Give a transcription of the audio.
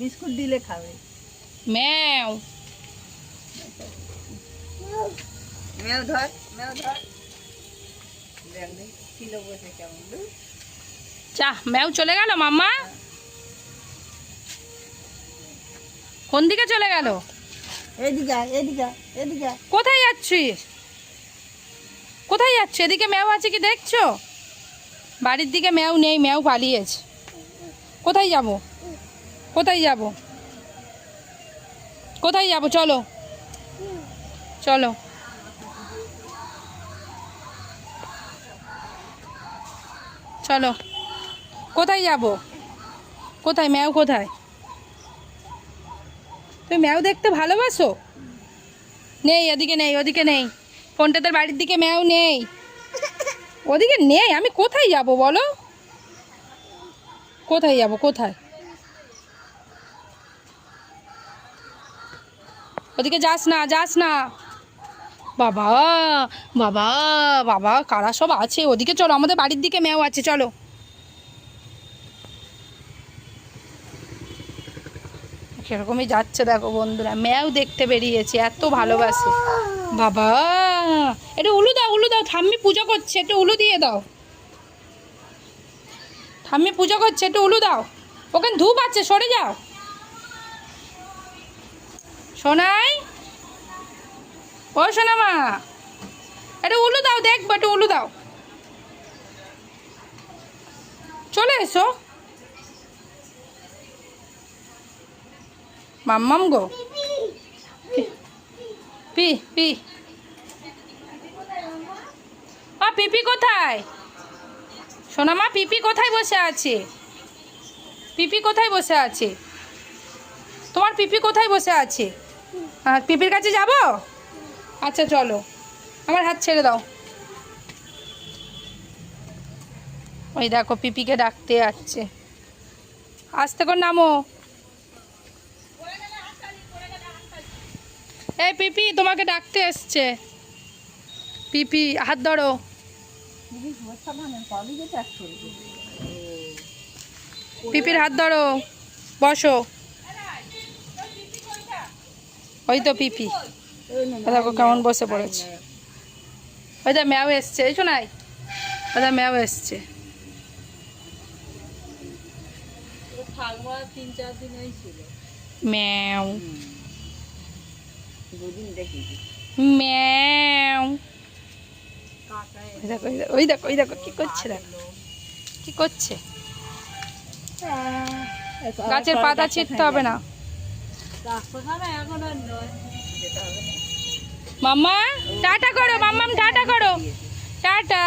Biscuit দিলে খাবে। ম্যাও। মেও ধর মেও ধর। দেখ ছিল বসে কেমন চা ম্যাও চলে গেল মাম্মা? কোন দিকে চলে গেল? এদিকে এদিকে এদিকে কোথায় যাচ্ছিস? কোথায় যাচ্ছ এদিকে ম্যাও আছে কি দেখছ? বাড়ির দিকে ম্যাও নেই ম্যাও পালিয়েছে। কোথায় যাব? কোথায় যাব? কোথায় যাব? চলো। চলো। চলো। কোথায় যাব? কোথায়? ম্যাও কোথায়? তুমি ম্যাও দেখতে ভালোবাসো? নেই, ওদিকে নেই ওদিকে নেই। ফোনটাতে বাড়ির দিকে ম্যাও নেই। ওদিকে নেই, আমি কোথায় যাব বলো? কোথায় যাব? কোথায়? ওদিকে যাস না যাস না। বাবা বাবা বাবা, কারা সব আছে? ওদিকে চলো, আমাদের বাড়ির দিকে ম্যাও আছে, চলো। সেরকমই যাচ্ছে দেখো বন্ধুরা, ম্যাও দেখতে বেরিয়েছে, এত ভালোবাসে। বাবা একটু উলু দাও উলু দাও, ঠাম্মি পুজো করছে, একটু উলু দিয়ে দাও। ঠাম্মি পুজো করছে, একটু উলু দাও। ওখানে ধূপ আছে, সরে যাও। সোনাই? ও সোনা মা একটু উলু দাও, দেখব, একটু উলু দাও। চলে এসো। মাম্মাম গো। P P. আ, পিপি কোথায়? সোনামা, পিপি কোথায় বসে আছে? পিপি কোথায় বসে আছে? তোমার পিপি কোথায় বসে আছে? আর পিপির কাছে যাব? আচ্ছা চলো। আমার হাত ছেড়ে দাও। ওই দেখো, পিপিকে ডাকতে আসছে। আসতে করে নামো। এই পিপি, তোমাকে ডাকতে এসছে। পিপি, হাত ধরো। পিপির হাত ধরো। বসো। ওই তো পিপি। দেখো কেমন বসে পড়েছে। ওই দা ম্যাও এসছে। এই শোনাই। ওই দা ম্যাও এসছে। ওই ম্যাও। ম্যাও দেখো ওই দেখো, ওই দেখো কি করছে দেখো। কি করছে? গাছের পাতা যেতে হবে না। মাম্মা টাটা করো মাম্মাম টাটা করো। টাটা।